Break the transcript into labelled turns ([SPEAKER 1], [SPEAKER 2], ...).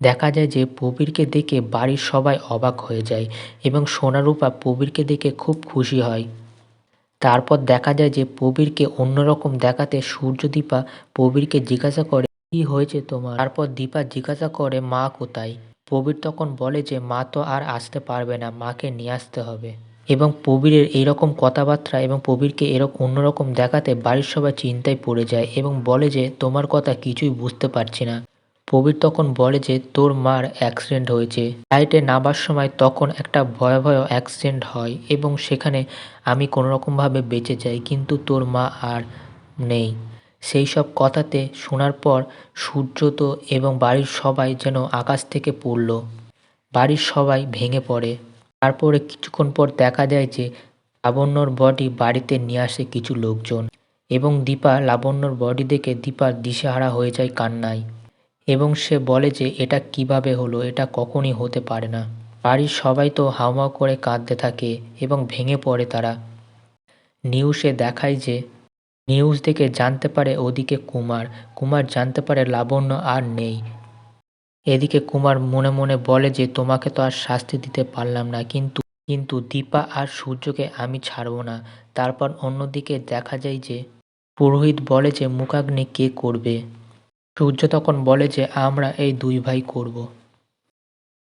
[SPEAKER 1] দেখা যায় যে প্রবীরকে দেখে বাড়ির সবাই অবাক হয়ে যায় এবং সোনারূপা প্রবীরকে দেখে খুব খুশি হয়। তারপর দেখা যায় যে প্রবীরকে অন্যরকম দেখাতে সূর্যদীপা প্রবীরকে জিজ্ঞাসা করে, কি হয়েছে তোমার? তারপর দীপা জিজ্ঞাসা করে, মা কোথায়? প্রবীর তখন বলে যে, মা তো আর আসতে পারবে না, মাকে নিয়ে আসতে হবে। এবং প্রবীরের এইরকম কথাবার্তা এবং প্রবীরকে এরকম অন্যরকম দেখাতে বাড়ির সবাই চিন্তায় পড়ে যায় এবং বলে যে, তোমার কথা কিছুই বুঝতে পারছি না। প্রবীর তখন বলে যে, তোর মার অ্যাক্সিডেন্ট হয়েছে। ফ্লাইটে নামার সময় তখন একটা ভয়াবহ অ্যাক্সিডেন্ট হয় এবং সেখানে আমি কোনোরকমভাবে বেঁচে যাই, কিন্তু তোর মা আর নেই। সেই সব কথাতে শোনার পর সূর্য তো এবং বাড়ির সবাই যেন আকাশ থেকে পড়ল। বাড়ির সবাই ভেঙে পড়ে। তারপরে কিছুক্ষণ পর দেখা যায় যে, লাবণ্যর বডি বাড়িতে নিয়ে আসে কিছু লোকজন এবং দীপা লাবণ্যর বডি দেখে দীপার দিশেহারা হয়ে যায় কান্নায়। এবং সে বলে যে, এটা কীভাবে হলো? এটা কখনই হতে পারে না। বাড়ির সবাই তো হাউমাউ করে কাঁদতে থাকে এবং ভেঙে পড়ে তারা। নিউজে দেখায় যে নিউজ দেখে জানতে পারে ওদিকে কুমার। কুমার জানতে পারে লাবণ্য আর নেই। এদিকে কুমার মনে মনে বলে যে, তোমাকে তো আর শাস্তি দিতে পারলাম না, কিন্তু কিন্তু দীপা আর সূর্যকে আমি ছাড়বো না। তারপর অন্যদিকে দেখা যায় যে, পুরোহিত বলে যে, মুখাগ্নি কে করবে? সূর্য তখন বলে যে আমরা এই দুই ভাই করব।